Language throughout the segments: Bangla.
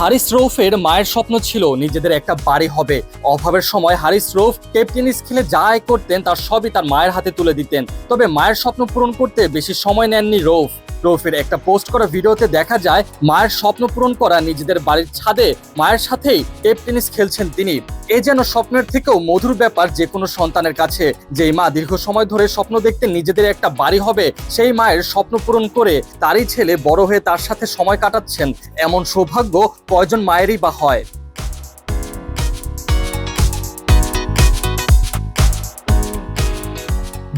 হারিস রৌফের মায়ের স্বপ্ন ছিল নিজেদের একটা বাড়ি হবে। অভাবের সময় হারিস রৌফ টেপ টেনিস খেলে যা করতেন, তার সবই তার মায়ের হাতে তুলে দিতেন। তবে মায়ের স্বপ্ন পূরণ করতে বেশি সময় নেননি রৌফ। রৌফের একটা পোস্ট করা ভিডিওতে দেখা যায়, মায়ের স্বপ্ন পূরণ করা নিজেদের বাড়ির ছাদে মায়ের সাথেই টেপ টেনিস খেলছেন তিনি। এ যেন স্বপ্নের থেকেও মধুর ব্যাপার যে কোনো সন্তানের কাছে। যেই মা দীর্ঘ সময় ধরে স্বপ্ন দেখতে নিজেদের একটা বাড়ি হবে, সেই মায়ের স্বপ্ন পূরণ করে তারই ছেলে বড় হয়ে তার সাথে সময় কাটাচ্ছেন। এমন সৌভাগ্য কয়জন মায়েরই বা হয়?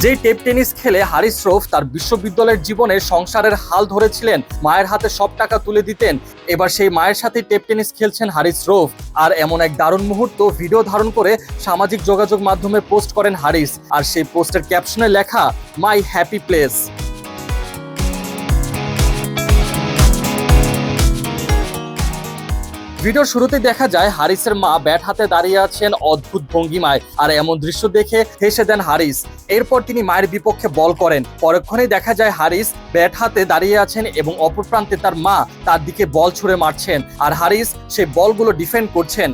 যে টেপ টেনিস খেলে হারিস রৌফ তার বিশ্ববিদ্যালয়ের জীবনে সংসারের হাল ধরেছিলেন, মায়ের হাতে সব টাকা তুলে দিতেন, এবার সেই মায়ের সাথে টেপ টেনিস খেলছেন হারিস রৌফ। আর এমন এক দারুণ মুহূর্ত ভিডিও ধারণ করে সামাজিক যোগাযোগ মাধ্যমে পোস্ট করেন হারিস। আর সেই পোস্টের ক্যাপশনে লেখা, মাই হ্যাপি প্লেস। ভিডিওর শুরুতে দেখা যায় হারিসের মা ব্যাট হাতে দাঁড়িয়ে আছেন অদ্ভুত ভঙ্গিমায়। আর এমন দৃশ্য দেখে হেসে দেন হারিস। এরপর তিনি মায়ের বিপক্ষে বল করেন। পরক্ষণেই দেখা যায় হারিস ব্যাট হাতে দাঁড়িয়ে আছেন এবং অপর প্রান্তে তার মা তার দিকে বল ছুড়ে মারছেন। আর হারিস সেই বলগুলো ডিফেন্ড করছেন।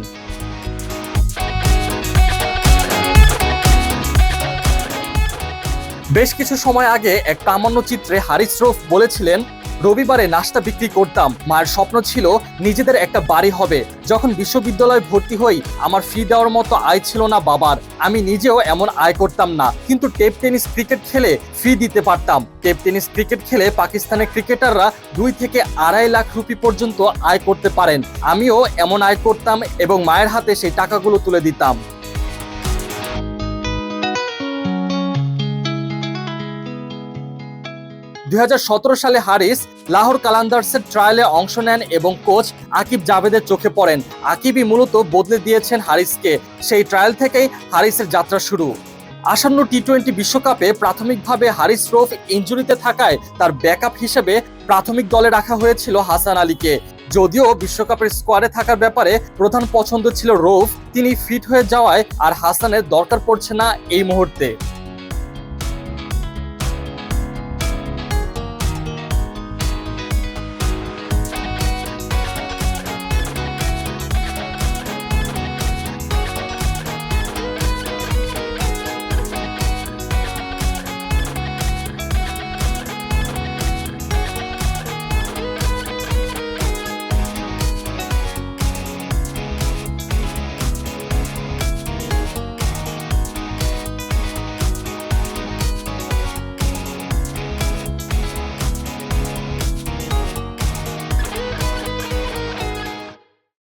বেশ কিছু সময় আগে এক প্রামাণ্য চিত্রে হারিস রফ বলেছিলেন রবিবারে নাস্তা বিক্রি করতাম। মায়ের স্বপ্ন ছিল নিজেদের একটা বাড়ি হবে। যখন বিশ্ববিদ্যালয়ে ভর্তি হই, আমার ফি দেওয়ার মতো আয় ছিল না বাবার। আমি নিজেও এমন আয় করতাম না। কিন্তু টেপ টেনিস ক্রিকেট খেলে ফি দিতে পারতাম। টেপ টেনিস ক্রিকেট খেলে পাকিস্তানের ক্রিকেটাররা দুই থেকে আড়াই লাখ রুপি পর্যন্ত আয় করতে পারেন। আমিও এমন আয় করতাম এবং মায়ের হাতে সেই টাকাগুলো তুলে দিতাম। দুই হাজার সতেরো সালে হারিস লাহোর কালান্দার্সের ট্রায়ালে অংশ নেন এবং কোচ আকিব জাভেদের চোখে পড়েন। আকিবই মূলত বদলে দিয়েছেন হারিসকে। সেই ট্রায়াল থেকেই হারিসের যাত্রা শুরু। আসন্ন টি টোয়েন্টি বিশ্বকাপে প্রাথমিকভাবে হারিস রোফ ইঞ্জুরিতে থাকায় তার ব্যাকআপ হিসেবে প্রাথমিক দলে রাখা হয়েছিল হাসান আলীকে। যদিও বিশ্বকাপের স্কোয়াডে থাকার ব্যাপারে প্রধান পছন্দ ছিল রৌফ, তিনি ফিট হয়ে যাওয়ায় আর হাসানের দরকার পড়ছে না এই মুহূর্তে।